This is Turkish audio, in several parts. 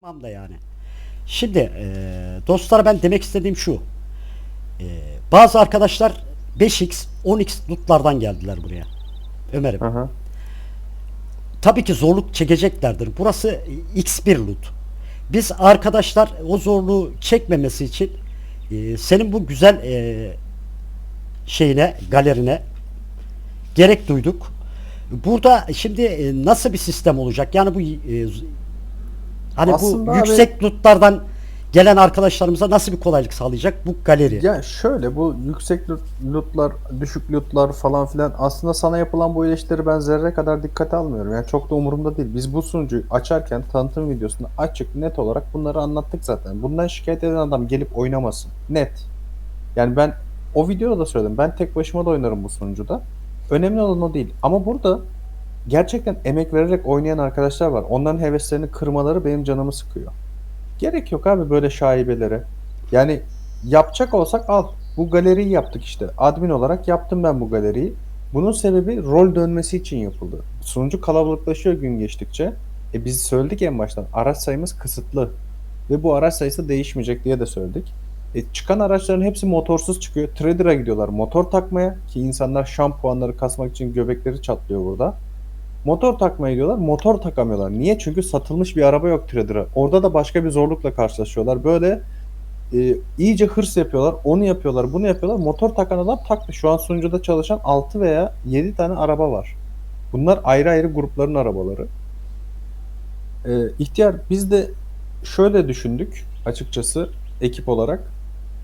Tamam da yani. Şimdi e, dostlar ben demek istediğim şu. E, bazı arkadaşlar 5x, 10x lootlardan geldiler buraya. Ömer'im. Aha. Tabii ki zorluk çekeceklerdir. Burası x1 loot. Biz arkadaşlar o zorluğu çekmemesi için e, senin bu güzel e, şeyine, galerine gerek duyduk. Burada şimdi e, nasıl bir sistem olacak? Yani bu e, hani Aslında bu abi- yüksek lootlardan gelen arkadaşlarımıza nasıl bir kolaylık sağlayacak bu galeri? Ya şöyle bu yüksek loot- lootlar, düşük lootlar falan filan aslında sana yapılan bu eleştiri ben zerre kadar dikkate almıyorum. Yani çok da umurumda değil. Biz bu sunucuyu açarken tanıtım videosunda açık net olarak bunları anlattık zaten. Bundan şikayet eden adam gelip oynamasın. Net. Yani ben o videoda da söyledim. Ben tek başıma da oynarım bu sunucuda. Önemli olan o değil. Ama burada gerçekten emek vererek oynayan arkadaşlar var. Onların heveslerini kırmaları benim canımı sıkıyor. Gerek yok abi böyle şaibelere. Yani yapacak olsak al. Bu galeriyi yaptık işte. Admin olarak yaptım ben bu galeriyi. Bunun sebebi rol dönmesi için yapıldı. Sunucu kalabalıklaşıyor gün geçtikçe. E biz söyledik en baştan araç sayımız kısıtlı. Ve bu araç sayısı değişmeyecek diye de söyledik. E çıkan araçların hepsi motorsuz çıkıyor. Trader'a gidiyorlar motor takmaya ki insanlar şampuanları kasmak için göbekleri çatlıyor burada. Motor takmaya gidiyorlar. Motor takamıyorlar. Niye? Çünkü satılmış bir araba yok Trader'a. Orada da başka bir zorlukla karşılaşıyorlar. Böyle e, iyice hırs yapıyorlar. Onu yapıyorlar, bunu yapıyorlar. Motor takan adam taktı. Şu an sunucuda çalışan 6 veya 7 tane araba var. Bunlar ayrı ayrı grupların arabaları. E, ihtiyar biz de şöyle düşündük açıkçası ekip olarak.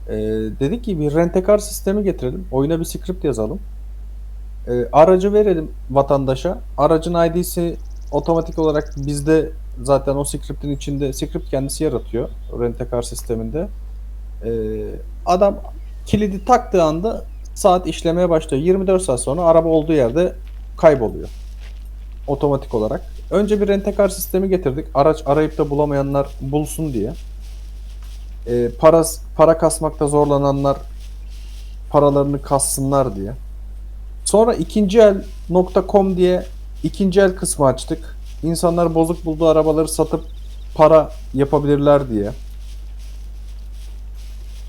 E, dedik ki bir rentekar sistemi getirelim. Oyuna bir script yazalım. E, aracı verelim vatandaşa. Aracın ID'si otomatik olarak bizde zaten o script'in içinde script kendisi yaratıyor rentekar sisteminde. Ee, adam kilidi taktığı anda saat işlemeye başlıyor. 24 saat sonra araba olduğu yerde kayboluyor. Otomatik olarak. Önce bir rentekar sistemi getirdik. Araç arayıp da bulamayanlar bulsun diye. Ee, para, para kasmakta zorlananlar paralarını kassınlar diye. Sonra ikinci el.com diye ikinci el kısmı açtık. İnsanlar bozuk bulduğu arabaları satıp para yapabilirler diye.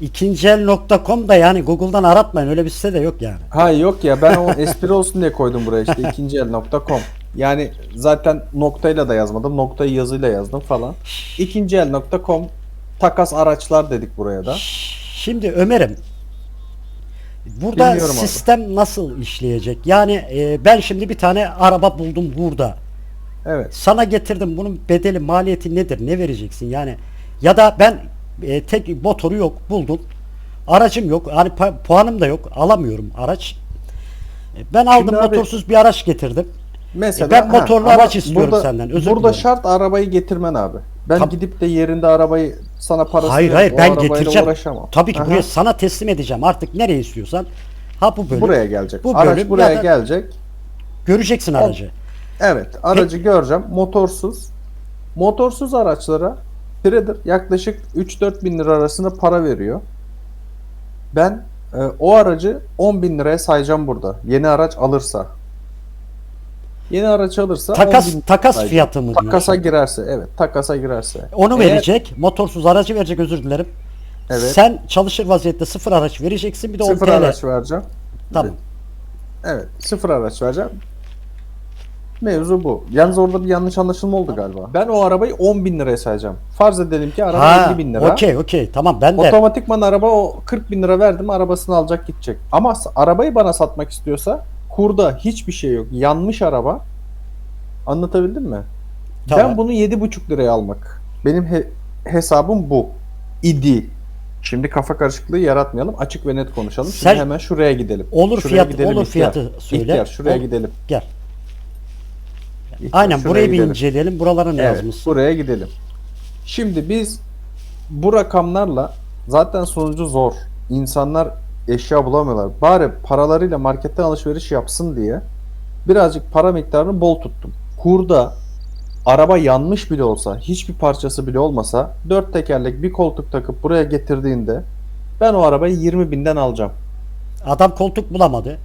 İkinciel.com da yani Google'dan aratmayın öyle bir site de yok yani. Ha yok ya ben o espri olsun diye koydum buraya işte ikinciel.com. Yani zaten noktayla da yazmadım. Noktayı yazıyla yazdım falan. İkinciel.com takas araçlar dedik buraya da. Şimdi Ömer'im burada Dinliyorum abi. sistem nasıl işleyecek? Yani e, ben şimdi bir tane araba buldum burada. Evet. Sana getirdim bunun bedeli maliyeti nedir? Ne vereceksin? Yani ya da ben e, tek motoru yok buldum. Aracım yok. Hani puanım da yok. Alamıyorum araç. E, Ben aldım Şimdi abi- motorsuz bir araç getirdim. Mesela E ben ha, motorlu ama araç istiyorum burada, senden, özür burada dilerim. şart arabayı getirmen abi. Ben Tab- gidip de yerinde arabayı sana parasını Hayır hayır o ben arabayla getireceğim. uğraşamam. Tabii ki Aha. buraya sana teslim edeceğim. Artık nereye istiyorsan. Ha bu bölüm. buraya gelecek. Bu Araç bölüm buraya ya da- gelecek. Göreceksin aracı. Evet, aracı göreceğim. Motorsuz. Motorsuz araçlara Trader yaklaşık 3-4 bin lira arasında para veriyor. Ben e, o aracı 10 bin liraya sayacağım burada. Yeni araç alırsa. Yeni araç alırsa 10 Takas takas sayacağım. fiyatı mı Takasa diyorsun? girerse evet takasa girerse. Onu Eğer- verecek. Motorsuz aracı verecek özür dilerim. Evet. Sen çalışır vaziyette sıfır araç vereceksin. Bir de 10 Sıfır TL. araç vereceğim. Tamam. Evet sıfır araç vereceğim. Mevzu bu. Yalnız orada bir yanlış anlaşılma oldu galiba. Ben o arabayı 10 bin liraya sayacağım. Farz edelim ki araba Ha, 50 bin lira. okey okey tamam ben de Otomatikman araba o 40 bin lira verdim arabasını alacak gidecek. Ama arabayı bana satmak istiyorsa kurda hiçbir şey yok. Yanmış araba. Anlatabildim mi? Tamam. Ben bunu 7,5 liraya almak. Benim he- hesabım bu. İdi. Şimdi kafa karışıklığı yaratmayalım. Açık ve net konuşalım. Şimdi Sen- hemen şuraya gidelim. Olur Şuraya fiyatı- gidelim olur ihtiyar. fiyatı söyle. İhtiyar şuraya Ol- gidelim. gel. İhtiyar, Aynen burayı bir gidelim. inceleyelim. Buralara ne Evet, yazmışsın? buraya gidelim. Şimdi biz bu rakamlarla zaten sonucu zor. İnsanlar eşya bulamıyorlar. Bari paralarıyla marketten alışveriş yapsın diye birazcık para miktarını bol tuttum. Kurda araba yanmış bile olsa, hiçbir parçası bile olmasa dört tekerlek bir koltuk takıp buraya getirdiğinde ben o arabayı 20 binden alacağım. Adam koltuk bulamadı.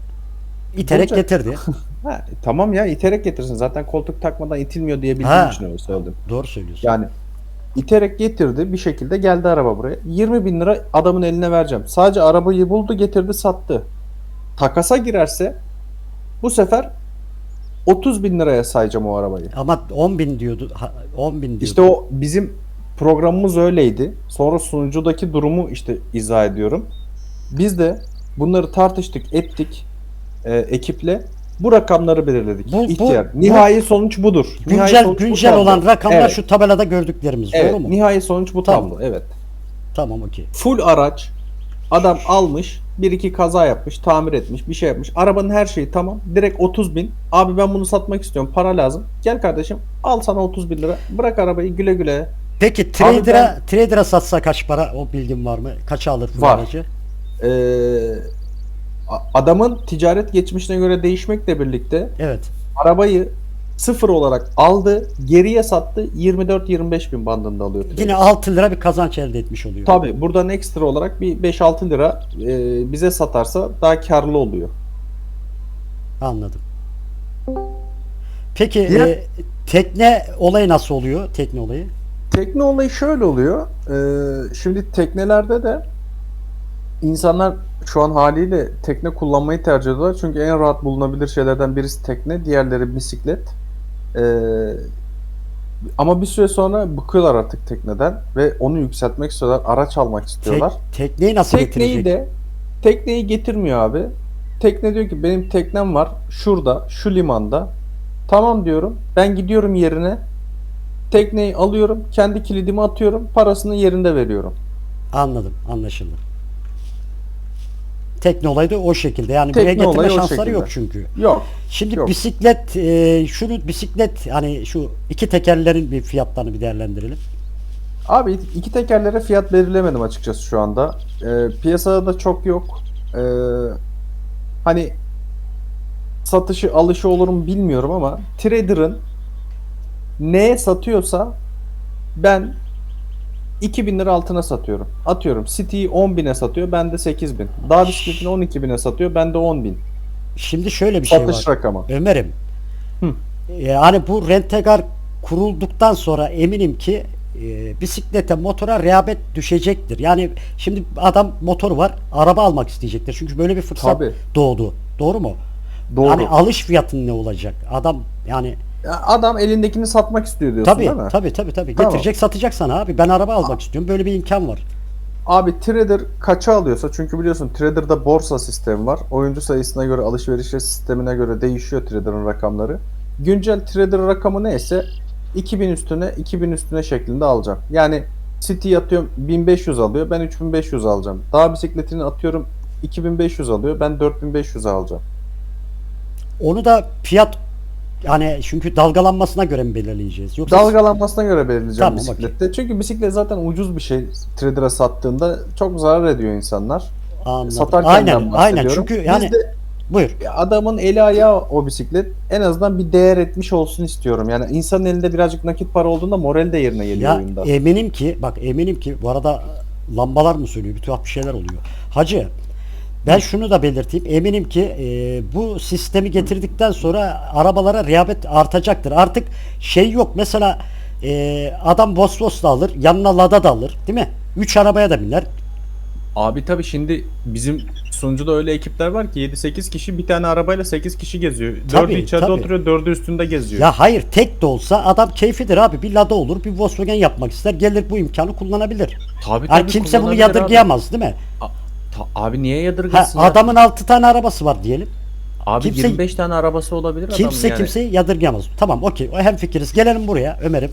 İterek Bulacak. getirdi. Ha, tamam ya iterek getirsin. Zaten koltuk takmadan itilmiyor diye bildiğim Ha. için öyle söyledim. Doğru söylüyorsun. Yani iterek getirdi bir şekilde geldi araba buraya. 20 bin lira adamın eline vereceğim. Sadece arabayı buldu getirdi sattı. Takasa girerse bu sefer 30 bin liraya sayacağım o arabayı. Ama 10 bin diyordu. ha, 10 bin diyordu. İşte o bizim programımız öyleydi. Sonra sunucudaki durumu işte izah ediyorum. Biz de bunları tartıştık, ettik e, ekiple. Bu rakamları belirledik. Bu- İhtiyar. bu- Nihai sonuç budur. Nihai güncel sonuç bu güncel tablo. olan rakamlar Evet, şu tabelada gördüklerimiz. Evet, Doğru mu? nihai sonuç bu Tamam. tablo. Evet. Tamam okey. Full araç. Adam almış, bir iki kaza yapmış, tamir etmiş, bir şey yapmış. Arabanın her şeyi tamam. Direkt 30 bin. Abi ben bunu satmak istiyorum, para lazım. Gel kardeşim, al sana 30 bin lira. Bırak arabayı güle güle. Peki trader'a trader'a satsa kaç para? O bilgin var mı? Kaça alır bu Var. aracı? Ee, adamın ticaret geçmişine göre değişmekle birlikte Evet. arabayı sıfır olarak aldı, geriye sattı 24-25 bin bandında alıyor. Yine 6 lira bir kazanç elde etmiş oluyor. Tabi buradan ekstra olarak bir 5-6 lira e, bize satarsa daha karlı oluyor. Anladım. Peki Diğer- e, tekne olayı nasıl oluyor? Tekne olayı? Tekne olayı şöyle oluyor. Ee, şimdi teknelerde de insanlar şu an haliyle tekne kullanmayı tercih ediyorlar. Çünkü en rahat bulunabilir şeylerden birisi tekne, diğerleri bisiklet. Ee, ama bir süre sonra bıkıyorlar artık tekneden ve onu yükseltmek istiyorlar. Araç almak Tek, istiyorlar. tekneyi nasıl Tekneyi getirecek? de tekneyi getirmiyor abi. Tekne diyor ki benim teknem var şurada, şu limanda. Tamam diyorum. Ben gidiyorum yerine. Tekneyi alıyorum, kendi kilidimi atıyorum, parasını yerinde veriyorum. Anladım, anlaşıldı. Tekne olayı da o şekilde. Yani Tekne buraya getirme şansları şekilde. yok çünkü. Yok. Şimdi Yok. bisiklet, e, şunu bisiklet hani şu iki tekerlerin bir fiyatlarını bir değerlendirelim. Abi iki tekerlere fiyat belirlemedim açıkçası şu anda. Ee, piyasada da çok yok. Ee, hani satışı alışı olur mu bilmiyorum ama trader'ın neye satıyorsa ben 2000 lira altına satıyorum. Atıyorum City'yi 10 bine satıyor ben de 8 bin. Dağ bisikletini 12 bine satıyor ben de 10 bin. Şimdi şöyle bir şey Satış var. rakamı. Ömer'im. Hı. Yani bu rentegar kurulduktan sonra eminim ki e, bisiklete, motora rehabet düşecektir. Yani şimdi adam motoru var, araba almak isteyecektir. Çünkü böyle bir fırsat Tabii. doğdu. Doğru mu? Doğru. Hani alış fiyatın ne olacak? Adam yani Ya adam elindekini satmak istiyor diyorsun tabii değil mi? tabii tabii tabii Tamam. getirecek satacak sana abi. Ben araba almak istiyorum. Böyle bir imkan var. Abi trader kaça alıyorsa çünkü biliyorsun trader'da borsa sistemi var. Oyuncu sayısına göre alışveriş sistemine göre değişiyor trader'ın rakamları. Güncel trader rakamı neyse 2000 üstüne 2000 üstüne şeklinde alacağım. Yani City atıyorum 1500 alıyor ben 3500 alacağım. Dağ bisikletini atıyorum 2500 alıyor ben 4500 alacağım. Onu da fiyat yani çünkü dalgalanmasına göre mi belirleyeceğiz? Yoksa Dalgalanmasına göre belirleyeceğim Tamam, bisiklette. Çünkü bisiklet zaten ucuz bir şey trader'a sattığında çok zarar ediyor insanlar. Anladım. Satarken aynen aynen çünkü Biz yani de buyur. adamın eli ayağı o bisiklet en azından bir değer etmiş olsun istiyorum. Yani insanın elinde birazcık nakit para olduğunda moral de yerine geliyor Ya oyunda. eminim ki bak eminim ki bu arada lambalar mı söylüyor? Bir tuhaf bir şeyler oluyor. Hacı ben şunu da belirteyim. Eminim ki e, bu sistemi getirdikten sonra arabalara rehabet artacaktır. Artık şey yok. Mesela e, adam Vosvos da alır, yanına Lada da alır, değil mi? Üç arabaya da biner. Abi tabi şimdi bizim sunucuda öyle ekipler var ki 7-8 kişi bir tane arabayla 8 kişi geziyor. Tabii, 4'ü içeride tabii. oturuyor, 4'ü üstünde geziyor. Ya hayır tek de olsa adam keyfidir abi. Bir Lada olur, bir Volkswagen yapmak ister. Gelir bu imkanı kullanabilir. tabii tabii kimse bunu yadırgayamaz değil mi? Abi. Ta- abi niye Ha, yadırgasın? ya? adamın 6 tane arabası var diyelim. Abi kimse- 25 tane arabası olabilir Kimse adamın yani. kimseyi yadırgayamaz. Tamam okey. O hem fikiriz. Gelelim buraya Ömer'im.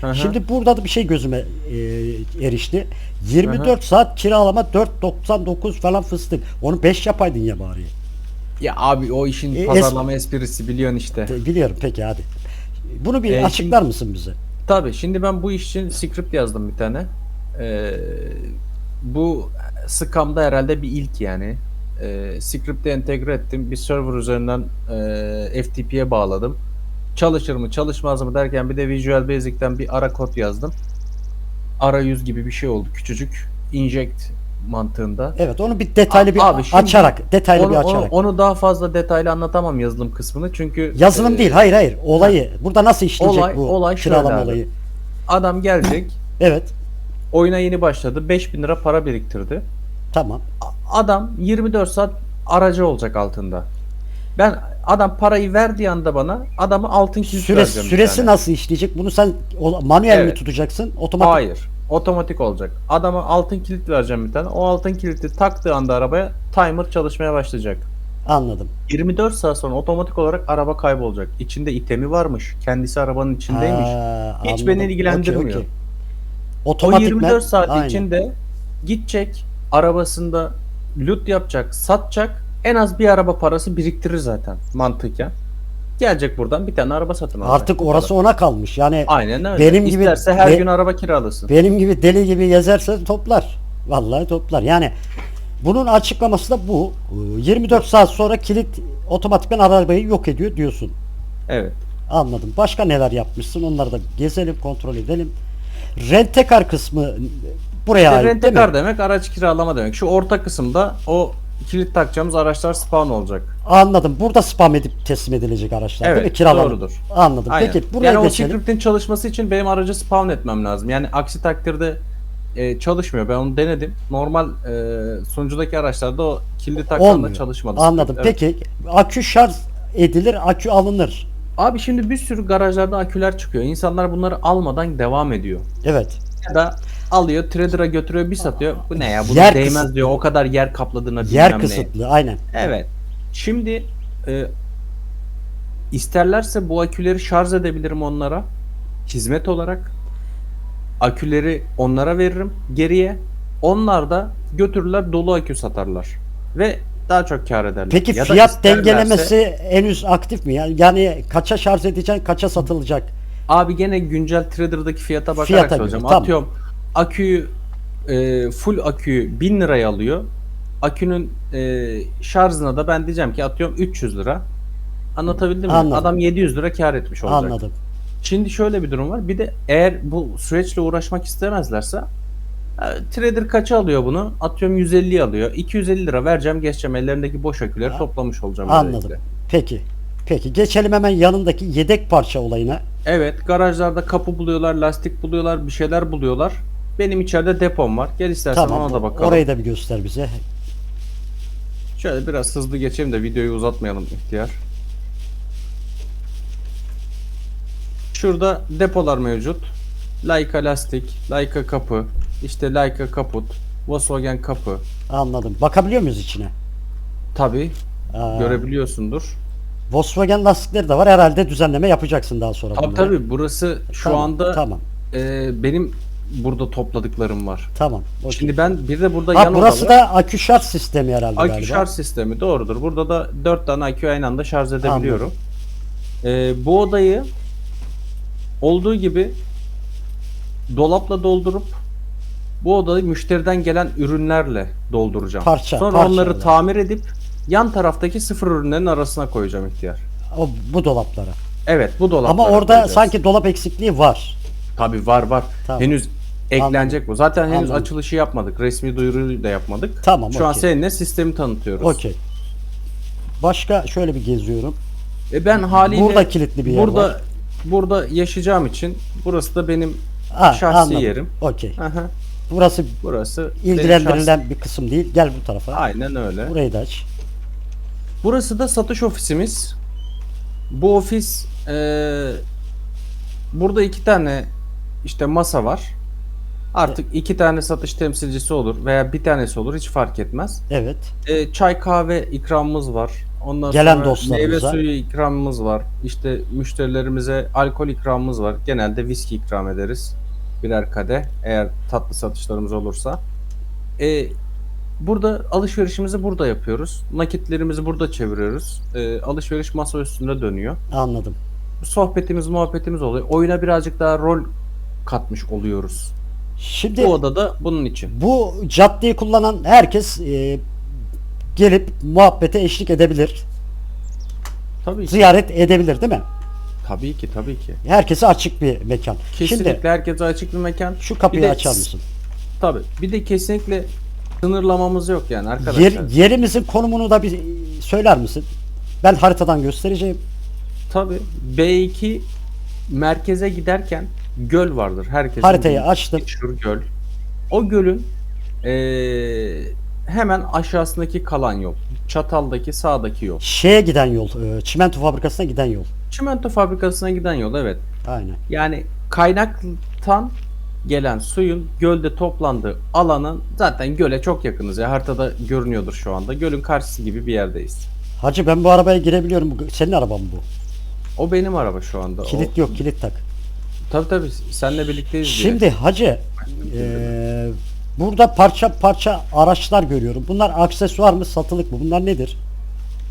Hı hı. Şimdi burada da bir şey gözüme e, erişti. 24 saat kiralama 4.99 falan fıstık. Onu 5 yapaydın ya bari. Ya abi o işin E, es- pazarlama esprisi biliyorsun işte. Te- Biliyorum peki hadi. Bunu bir E, açıklar şimdi- mısın bize? Tabii şimdi ben bu iş için script yazdım bir tane. Ee, bu Scam'da herhalde bir ilk yani. Ee, script'i entegre ettim. Bir server üzerinden e, FTP'ye bağladım. Çalışır mı çalışmaz mı derken bir de Visual Basic'ten bir ara kod yazdım. Arayüz gibi bir şey oldu küçücük. Inject mantığında. Evet onu bir detaylı bir Abi şimdi açarak, detaylı Onu, bir onu, açarak. onu daha fazla detaylı anlatamam yazılım kısmını çünkü Yazılım e, değil, hayır hayır. Olayı. Burada nasıl işleyecek olay- bu olay kiralama abi. olayı? Adam gelecek, Evet. Oyuna yeni başladı. 5000 lira para biriktirdi. Tamam. Adam 24 saat aracı olacak altında. Ben adam parayı verdiği anda bana adamı altın kilit Süre, vereceğim süresi nasıl işleyecek? Bunu sen o- manuel mi Evet. tutacaksın? Otomatik. Hayır. Otomatik olacak. Adama altın kilit vereceğim bir tane. O altın kiliti taktığı anda arabaya timer çalışmaya başlayacak. Anladım. 24 saat sonra otomatik olarak araba kaybolacak. İçinde itemi varmış. Kendisi arabanın içindeymiş. Ha, Hiç anladım. beni ilgilendirmiyor. Okey, okey. O Otomatikmen- 24 saat Aynen. içinde gidecek arabasında loot yapacak, satacak. En az bir araba parası biriktirir zaten mantıken. Gelecek buradan bir tane araba satın alacak. Artık orası ona kalmış. Yani Aynen öyle. benim gibi- İsterse her be- gün araba kiralasın. benim gibi deli gibi gezerse toplar. Vallahi toplar. Yani bunun açıklaması da bu. Ee, 24 saat sonra kilit otomatikman arabayı yok ediyor diyorsun. Evet. Anladım. Başka neler yapmışsın? Onları da gezelim, kontrol edelim. Rentekar kısmı buraya İşte ait değil mi? demek araç kiralama demek. Şu orta kısımda o kilit takacağımız araçlar spawn olacak. Anladım. Burada spam edip teslim edilecek araçlar değil mi? Evet, Kiralanıp. doğrudur. Anladım. Aynen. Peki buraya yani o geçelim. çalışması için benim aracı spawn etmem lazım. Yani aksi takdirde e, çalışmıyor. Ben onu denedim. Normal e, sunucudaki araçlarda o kilidi Olmuyor. çalışmadı. Anladım. Evet. Peki akü şarj edilir, akü alınır. Abi şimdi bir sürü garajlarda aküler çıkıyor. İnsanlar bunları almadan devam ediyor. Evet. Ya da alıyor trader'a götürüyor bir satıyor. Bu ne ya? Bu Yer değmez kısıtlı. diyor. O kadar yer kapladığına Yer bilmem ne. kısıtlı. Aynen. Evet. Şimdi e, isterlerse bu aküleri şarj edebilirim onlara. Hizmet olarak. Aküleri onlara veririm geriye. Onlar da götürürler dolu akü satarlar. Ve daha çok kar ederler. Peki Ya fiyat isterlerse- dengelemesi henüz aktif mi? Yani, yani kaça şarj edeceksin, kaça satılacak? Abi gene güncel trader'daki fiyata bakarak Fiyata göre, söyleyeceğim. tamam. Atıyorum aküyü e, full aküyü 1000 liraya alıyor. Akünün e, şarjına da ben diyeceğim ki atıyorum 300 lira. Anlatabildim mi? Anladım. Adam 700 lira kar etmiş olacak. Anladım. Şimdi şöyle bir durum var. Bir de eğer bu süreçle uğraşmak istemezlerse e, trader kaça alıyor bunu? Atıyorum 150 alıyor. 250 lira vereceğim geçeceğim. Ellerindeki boş aküleri Ha, toplamış olacağım. Anladım. böylelikle. Peki. Peki geçelim hemen yanındaki yedek parça olayına. Evet garajlarda kapı buluyorlar, lastik buluyorlar, bir şeyler buluyorlar. Benim içeride depom var. Gel istersen Tamam. ona da bakalım. Orayı da bir göster bize. Şöyle biraz hızlı geçeyim de videoyu uzatmayalım ihtiyar. Şurada depolar mevcut. Leica lastik, Leica kapı, işte Leica kaput, Volkswagen kapı. Anladım. Bakabiliyor muyuz içine? Tabi görebiliyorsundur. Volkswagen lastikleri de var. Herhalde düzenleme yapacaksın daha sonra. Tabi bunları. tabi burası şu Tamam, anda Tamam. e, benim burada topladıklarım var. Tamam. okey. Şimdi ben bir de burada Ha, yan burası odalı- da akü şarj sistemi herhalde Akü galiba. şarj sistemi doğrudur. Burada da 4 tane akü aynı anda şarj edebiliyorum. Ee, bu odayı olduğu gibi dolapla doldurup bu odayı müşteriden gelen ürünlerle dolduracağım. Parça, Sonra parça onları olarak. tamir edip yan taraftaki sıfır ürünlerin arasına koyacağım ihtiyar. O, bu dolaplara. Evet bu dolaplara Ama orada koyacağız. sanki dolap eksikliği var. Tabii var var. Tamam. Henüz eklenecek bu. Zaten henüz Anladım. açılışı yapmadık. Resmi duyuruyu da yapmadık. Tamam, Şu an okey. seninle sistemi tanıtıyoruz. Okey. Başka şöyle bir geziyorum. E ben haliyle Burada kilitli bir yer burada, var. Burada yaşayacağım için burası da benim Ha, şahsi anladım. yerim. Okey. Burası burası ilgilendirilen bir kısım değil. Gel bu tarafa. şahsi- Aynen öyle. Burayı da aç. Burası da satış ofisimiz. Bu ofis e, burada iki tane işte masa var. Artık iki tane satış temsilcisi olur veya bir tanesi olur hiç fark etmez. Evet. E, çay kahve ikramımız var. Ondan Gelen sonra dostlarımıza. meyve suyu ikramımız var. İşte müşterilerimize alkol ikramımız var. Genelde viski ikram ederiz. Birer kadeh eğer tatlı satışlarımız olursa. E, burada alışverişimizi burada yapıyoruz. Nakitlerimizi burada çeviriyoruz. E, alışveriş masa üstünde dönüyor. Anladım. Sohbetimiz, muhabbetimiz oluyor. Oyuna birazcık daha rol katmış oluyoruz. Şimdi Bu odada bunun için. bu caddeyi kullanan herkes e, gelip muhabbete eşlik edebilir. Tabii ki. Ziyaret edebilir değil mi? Tabii ki, tabii ki. Herkese açık bir mekan. Kesinlikle Şimdi herkese açık bir mekan. şu kapıyı Bir de açar mısın? Tabii. Bir de kesinlikle sınırlamamız yok yani arkadaşlar. Yer, yerimizin konumunu da bir söyler misin? Ben haritadan göstereceğim. Tabii. B2 merkeze giderken göl vardır. Herkesin Haritayı bildiği açtım. meşhur göl. O gölün eee, hemen aşağısındaki kalan yol. Çatal'daki sağdaki yol. Şeye giden yol, e, çimento fabrikasına giden yol. Çimento fabrikasına giden yol evet. Aynen. Yani kaynaktan gelen suyun gölde toplandığı alanın zaten göle çok yakınız ya haritada görünüyordur şu anda. Gölün karşısı gibi bir yerdeyiz. Hacı ben bu arabaya girebiliyorum. Bu- Senin araban bu. O benim araba şu anda. Kilit o, yok, kilit tak. Tabii tabii seninle birlikteyiz diye. Şimdi hacı e, burada parça parça araçlar görüyorum. Bunlar aksesuar mı, satılık mı? Bunlar nedir?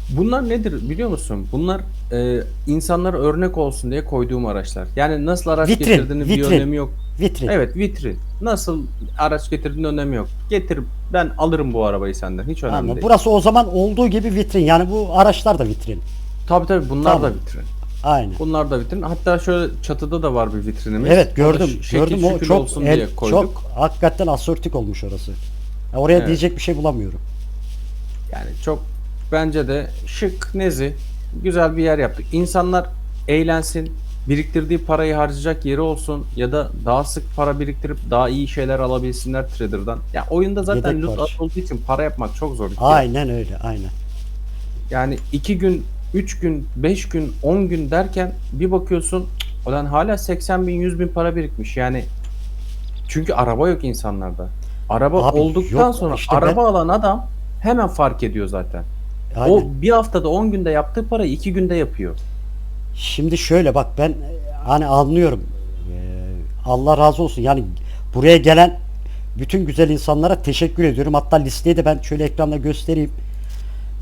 Bunlar nedir biliyor musun? Bunlar e, insanlara örnek olsun diye koyduğum araçlar. Yani nasıl araç Vitrin, getirdiğinin bir vitrin. önemi yok. Vitrin. Evet vitrin. Nasıl araç getirdiğinin önemi yok. Getir ben alırım bu arabayı senden. Hiç önemli Ama değil. burası o zaman olduğu gibi vitrin. Yani bu araçlar da vitrin. Tabii tabii bunlar Tamam. da vitrin. Aynen. Bunlar da vitrin. Hatta şöyle çatıda da var bir vitrinimiz. Evet gördüm. şekil gördüm o şükür çok olsun el- diye koyduk. çok hakikaten asortik olmuş orası. Ya oraya Evet. diyecek bir şey bulamıyorum. Yani çok bence de şık, nezi, güzel bir yer yaptık. İnsanlar eğlensin, biriktirdiği parayı harcayacak yeri olsun ya da daha sık para biriktirip daha iyi şeyler alabilsinler trader'dan. Ya oyunda zaten Yedek loot az olduğu için para yapmak çok zor. kere. Aynen öyle, aynen. Yani 2 gün, 3 gün, 5 gün, 10 gün derken bir bakıyorsun olan hala 80 bin, 100 bin para birikmiş. Yani çünkü araba yok insanlarda. Araba Abi olduktan yok, sonra işte araba ben- alan adam hemen fark ediyor zaten. Aynen. O bir haftada 10 günde yaptığı parayı 2 günde yapıyor. Şimdi şöyle bak ben e, hani anlıyorum. Ee, Allah razı olsun. Yani buraya gelen bütün güzel insanlara teşekkür ediyorum. Hatta listeyi de ben şöyle ekranda göstereyim.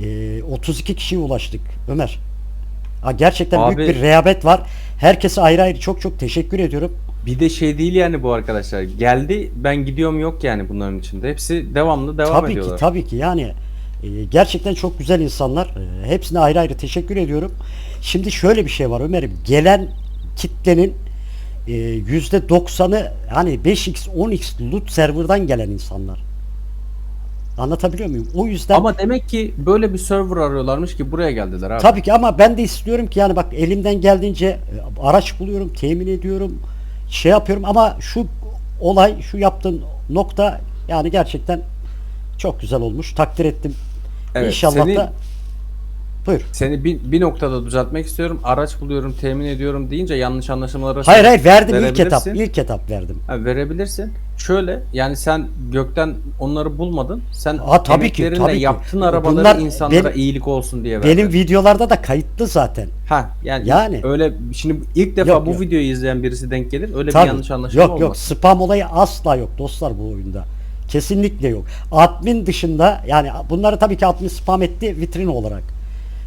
Ee, 32 kişiye ulaştık Ömer. Ha, gerçekten Abi- büyük bir rehabet var. Herkese ayrı ayrı çok çok teşekkür ediyorum. Bir de şey değil yani bu arkadaşlar. Geldi ben gidiyorum yok yani bunların içinde. Hepsi devamlı devam tabii ediyorlar. ki tabii ki yani e, gerçekten çok güzel insanlar. E, hepsine ayrı ayrı teşekkür ediyorum. Şimdi şöyle bir şey var Ömer'im. Gelen kitlenin e, yüzde doksanı hani 5x 10x loot serverdan gelen insanlar. Anlatabiliyor muyum? O yüzden Ama demek ki böyle bir server arıyorlarmış ki buraya geldiler abi. tabii ki ama ben de istiyorum ki yani bak elimden geldiğince e, araç buluyorum, temin ediyorum, şey yapıyorum ama şu olay, şu yaptığın nokta yani gerçekten çok güzel olmuş. Takdir ettim. Evet, İnşallah seni- da Buyur. Seni bir, bir noktada düzeltmek istiyorum. Araç buluyorum, temin ediyorum deyince yanlış anlaşılmalara Hayır hayır verdim ilk etap. ilk etap verdim. Ha, verebilirsin. Şöyle yani sen gökten onları bulmadın. Sen Aa, tabii ki, tabii ki. yaptığın arabaları Bunlar insanlara benim- iyilik olsun diye verdin. Benim videolarda da kayıtlı zaten. ha yani, Yani. öyle şimdi ilk defa Yok, bu yok. videoyu izleyen birisi denk gelir. Öyle Tabii. bir yanlış anlaşılma yok olmaz. yok spam olayı asla yok dostlar bu oyunda. Kesinlikle yok. Admin dışında yani bunları tabii ki admin spam etti vitrin olarak.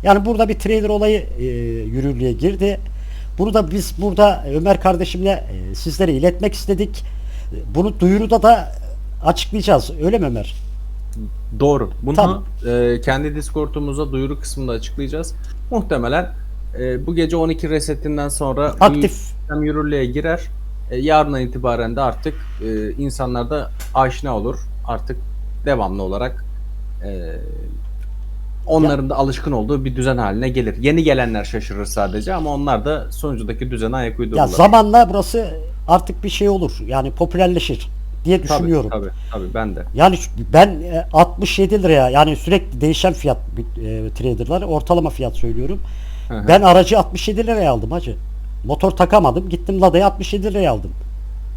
Yani burada bir trader olayı e, yürürlüğe girdi. Bunu da biz burada Ömer kardeşimle e, sizlere iletmek istedik. Bunu duyuruda da açıklayacağız. Öyle mi Ömer? Doğru. Bunu Tamam. e, kendi Discord'umuzda duyuru kısmında açıklayacağız. Muhtemelen e, bu gece 12 resetinden sonra Aktif sistem yürürlüğe girer. E, yarından itibaren de artık e, insanlar da aşina olur. Artık devamlı olarak e, onların da alışkın olduğu bir düzen haline gelir. Yeni gelenler şaşırır sadece ama onlar da sonucundaki düzene ayak ya uydururlar. zamanla burası artık bir şey olur. Yani popülerleşir diye Tabii, düşünüyorum. Tabii, tabii ben de. Yani ben e, 67 liraya yani sürekli değişen fiyat e, traderlar ortalama fiyat söylüyorum. Hı hı. Ben aracı 67 liraya aldım hacı. Motor takamadım. Gittim Lada'yı 67 liraya aldım.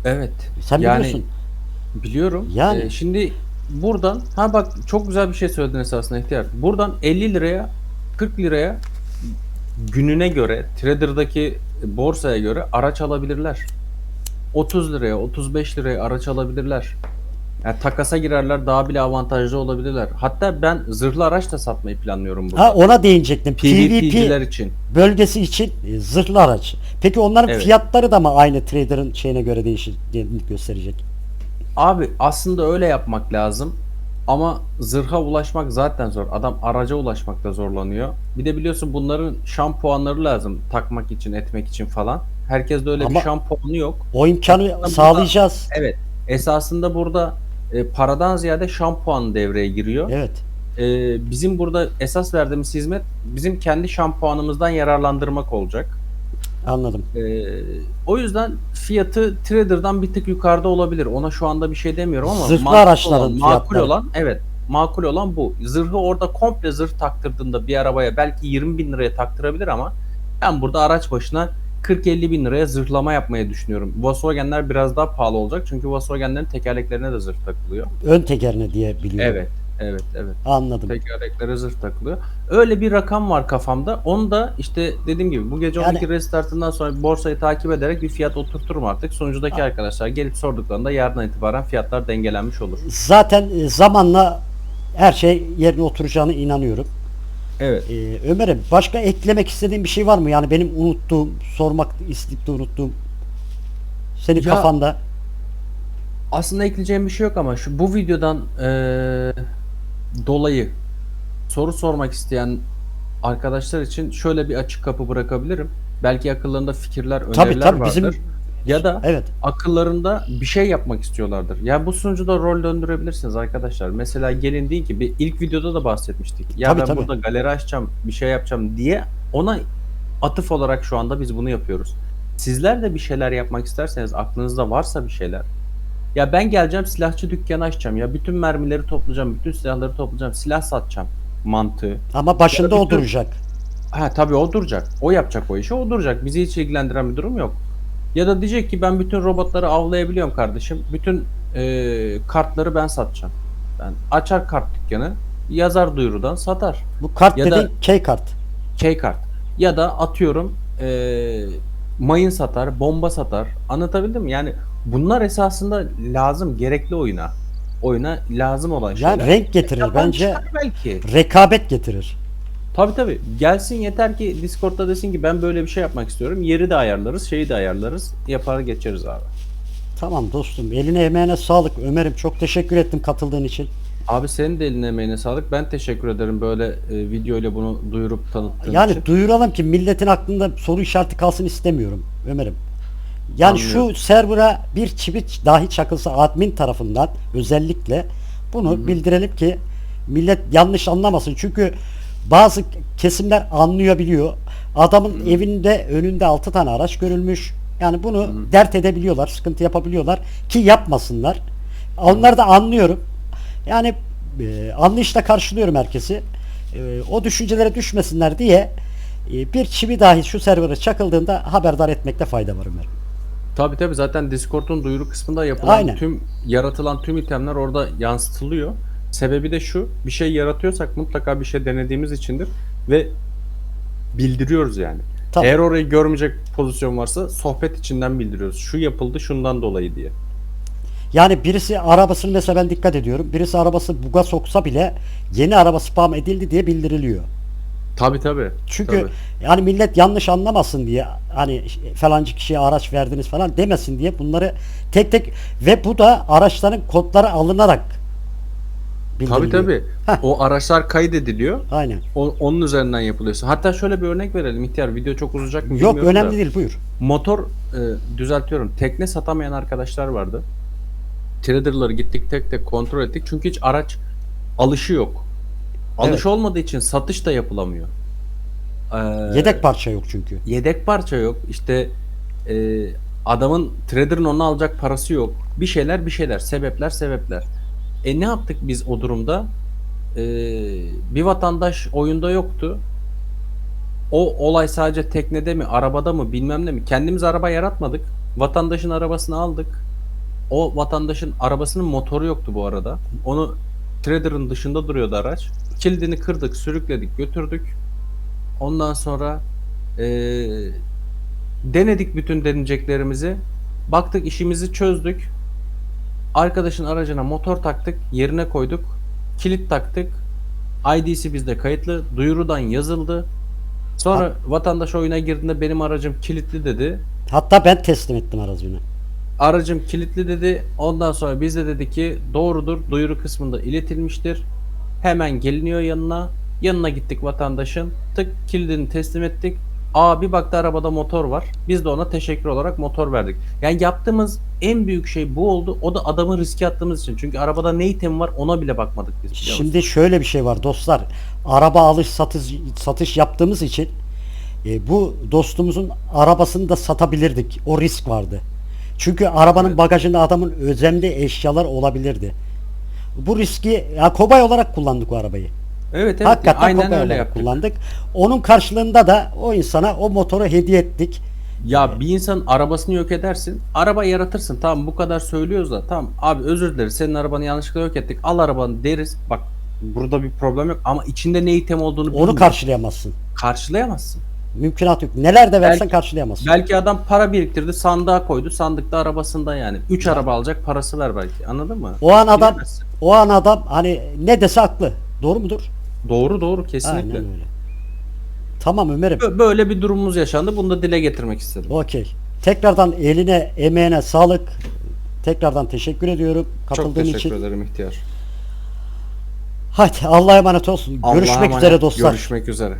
Evet. Sen Yani- biliyorsun. Biliyorum. Yani. Ee, şimdi buradan ha bak çok güzel bir şey söyledin esasında ihtiyar. Buradan 50 liraya 40 liraya gününe göre trader'daki borsaya göre araç alabilirler. 30 liraya 35 liraya araç alabilirler. Yani takasa girerler daha bile avantajlı olabilirler. Hatta ben zırhlı araç da satmayı planlıyorum burada. Ha ona değinecektim. PvP'ciler PvP için. bölgesi için e, zırhlı araç. Peki onların Evet. fiyatları da mı aynı trader'ın şeyine göre değişir gösterecek? Abi aslında öyle yapmak lazım. Ama zırha ulaşmak zaten zor. Adam araca ulaşmakta zorlanıyor. Bir de biliyorsun bunların şampuanları lazım takmak için, etmek için falan. Herkes de öyle Ama- bir şampuanı yok. O imkanı burada- sağlayacağız. Evet. Esasında burada e, paradan ziyade şampuan devreye giriyor. Evet. E, bizim burada esas verdiğimiz hizmet bizim kendi şampuanımızdan yararlandırmak olacak. Anladım. E, o yüzden fiyatı Trader'dan bir tık yukarıda olabilir. Ona şu anda bir şey demiyorum ama Zırhlı makul araçların olan, makul fiyatları. olan evet makul olan bu. Zırhı orada komple zırh taktırdığında bir arabaya belki 20 bin liraya taktırabilir ama ben burada araç başına 40-50 bin liraya zırhlama yapmayı düşünüyorum. Volkswagen'ler biraz daha pahalı olacak çünkü Volkswagen'lerin tekerleklerine de zırh takılıyor. Ön tekerine diye biliyorum. Evet, evet, evet. Anladım. Tekerleklere zırh takılıyor. Öyle bir rakam var kafamda. Onu da işte dediğim gibi bu gece Yani- 12 restartından sonra borsayı takip ederek bir fiyat oturturum artık. Sonucudaki arkadaşlar gelip sorduklarında yarından itibaren fiyatlar dengelenmiş olur. Zaten e, zamanla her şey yerine oturacağına inanıyorum. Evet. Ee, Ömer'im başka eklemek istediğin bir şey var mı? Yani benim unuttuğum, sormak isteyip de unuttuğum senin Ya- kafanda. Aslında ekleyeceğim bir şey yok ama şu bu videodan eee, dolayı soru sormak isteyen arkadaşlar için şöyle bir açık kapı bırakabilirim. Belki akıllarında fikirler, öneriler Tabii, tabii, vardır. bizim- Ya da Evet. akıllarında bir şey yapmak istiyorlardır. Ya bu sunucuda rol döndürebilirsiniz arkadaşlar. Mesela gelin deyin ki bir ilk videoda da bahsetmiştik. Ya Tabii, ben tabii. burada galeri açacağım, bir şey yapacağım diye ona atıf olarak şu anda biz bunu yapıyoruz. Sizler de bir şeyler yapmak isterseniz aklınızda varsa bir şeyler. Ya ben geleceğim silahçı dükkanı açacağım. Ya bütün mermileri toplayacağım, bütün silahları toplayacağım, silah satacağım mantığı. Ama başında Ya o bütün- duracak. Ha tabii o duracak. O yapacak o işi. O duracak. Bizi hiç ilgilendiren bir durum yok. Ya da diyecek ki ben bütün robotları avlayabiliyorum kardeşim. Bütün eee, kartları ben satacağım. Ben açar kart dükkanı, yazar duyurudan satar. Bu kart Ya dediğin key kart. Key kart. Ya da atıyorum eee, mayın satar, bomba satar. Anlatabildim mi? Yani bunlar esasında lazım, gerekli oyuna. Oyuna lazım olan şeyler. Yani renk getirir Yapan bence. belki. Rekabet getirir. Tabii tabii. Gelsin yeter ki Discord'da desin ki ben böyle bir şey yapmak istiyorum. Yeri de ayarlarız, şeyi de ayarlarız. Yapar geçeriz abi. Tamam dostum. Eline emeğine sağlık. Ömer'im çok teşekkür ettim katıldığın için. Abi senin de eline emeğine sağlık. Ben teşekkür ederim böyle e, video ile bunu duyurup tanıttığın Yani için. duyuralım ki milletin aklında soru işareti kalsın istemiyorum Ömer'im. Yani Anlıyorum. şu server'a bir çivit dahi çakılsa admin tarafından özellikle bunu bildirelim ki millet yanlış anlamasın. Çünkü bazı kesimler anlayabiliyor. Adamın evinde önünde 6 tane araç görülmüş. Yani bunu dert edebiliyorlar, sıkıntı yapabiliyorlar ki yapmasınlar. Onları da anlıyorum. Yani e, anlayışla karşılıyorum herkesi. E, o düşüncelere düşmesinler diye e, bir çivi dahi şu server'a çakıldığında haberdar etmekte fayda var Ömer. Tabii tabii zaten Discord'un duyuru kısmında yapılan Aynen. tüm yaratılan tüm itemler orada yansıtılıyor. Sebebi de şu. Bir şey yaratıyorsak mutlaka bir şey denediğimiz içindir ve bildiriyoruz yani. Tabii. Eğer orayı görmeyecek pozisyon varsa sohbet içinden bildiriyoruz. Şu yapıldı şundan dolayı diye. Yani birisi arabasını mesela ben dikkat ediyorum. Birisi arabası buga soksa bile yeni araba spam edildi diye bildiriliyor. Tabii tabii. Çünkü Tabii. yani millet yanlış anlamasın diye hani falancı kişiye araç verdiniz falan demesin diye bunları tek tek ve bu da araçların kodları alınarak tabii. Heh. O araçlar kaydediliyor. Aynen. O- onun üzerinden yapılıyorsa. Hatta şöyle bir örnek verelim ihtiyar. Video çok uzayacak mı Yok önemli da. değil buyur. Motor e, düzeltiyorum. Tekne satamayan arkadaşlar vardı. Trader'ları gittik tek tek kontrol ettik. Çünkü hiç araç alışı yok. Alış Evet. olmadığı için satış da yapılamıyor. Ee, Yedek parça yok çünkü. yedek parça yok. İşte e, adamın trader'ın onu alacak parası yok. Bir şeyler bir şeyler. Sebepler sebepler. E ne yaptık biz o durumda? E, bir vatandaş oyunda yoktu. O olay sadece teknede mi, arabada mı, bilmem ne mi? Kendimiz araba yaratmadık. Vatandaşın arabasını aldık. O vatandaşın arabasının motoru yoktu bu arada. Onu trader'ın dışında duruyordu araç. Kilidini kırdık, sürükledik, götürdük. Ondan sonra eee, denedik bütün deneyeceklerimizi. Baktık işimizi çözdük. Arkadaşın aracına motor taktık, yerine koyduk. Kilit taktık. ID'si bizde kayıtlı. Duyurudan yazıldı. Sonra vatandaş oyuna girdiğinde benim aracım kilitli dedi. Hatta ben teslim ettim aracını. Aracım kilitli dedi. Ondan sonra biz de dedi ki doğrudur duyuru kısmında iletilmiştir. Hemen geliniyor yanına. Yanına gittik vatandaşın. Tık kilidini teslim ettik. Aa bir baktı arabada motor var. Biz de ona teşekkür olarak motor verdik. Yani yaptığımız en büyük şey bu oldu. O da adamı riske attığımız için. Çünkü arabada ne item var ona bile bakmadık biz. Şimdi şöyle bir şey var dostlar. Araba alış satış satış yaptığımız için e, bu dostumuzun arabasını da satabilirdik. O risk vardı. Çünkü arabanın Evet. bagajında adamın önemli eşyalar olabilirdi. Bu riski ya kobay olarak kullandık o arabayı. Evet evet Hakikaten aynen kobay öyle olarak yaptık. kullandık. Onun karşılığında da o insana o motoru hediye ettik. Ya bir insanın arabasını yok edersin. Araba yaratırsın. Tamam bu kadar söylüyoruz da. Tamam abi özür dileriz. Senin arabanı yanlışlıkla yok ettik. Al arabanı deriz. Bak burada bir problem yok ama içinde ne item olduğunu Onu karşılayamazsın. karşılayamazsın. Mümkünat yok. Neler de versen Belki- karşılayamazsın. Belki adam para biriktirdi, sandığa koydu. Sandıkta arabasında yani. 3 araba alacak parası var belki. Anladın mı? O an adam Bilemezsin. o an adam hani ne dese haklı. Doğru mudur? Doğru doğru kesinlikle. Aynen öyle. Tamam Ömer'im. Bö- Böyle bir durumumuz yaşandı. Bunu da dile getirmek istedim. Okey. Tekrardan eline, emeğine sağlık. Tekrardan teşekkür ediyorum Çok katıldığın teşekkür için. ederim ihtiyar. Hadi Allah'a emanet olsun. Allah'a Görüşmek emanet. üzere dostlar. Görüşmek üzere.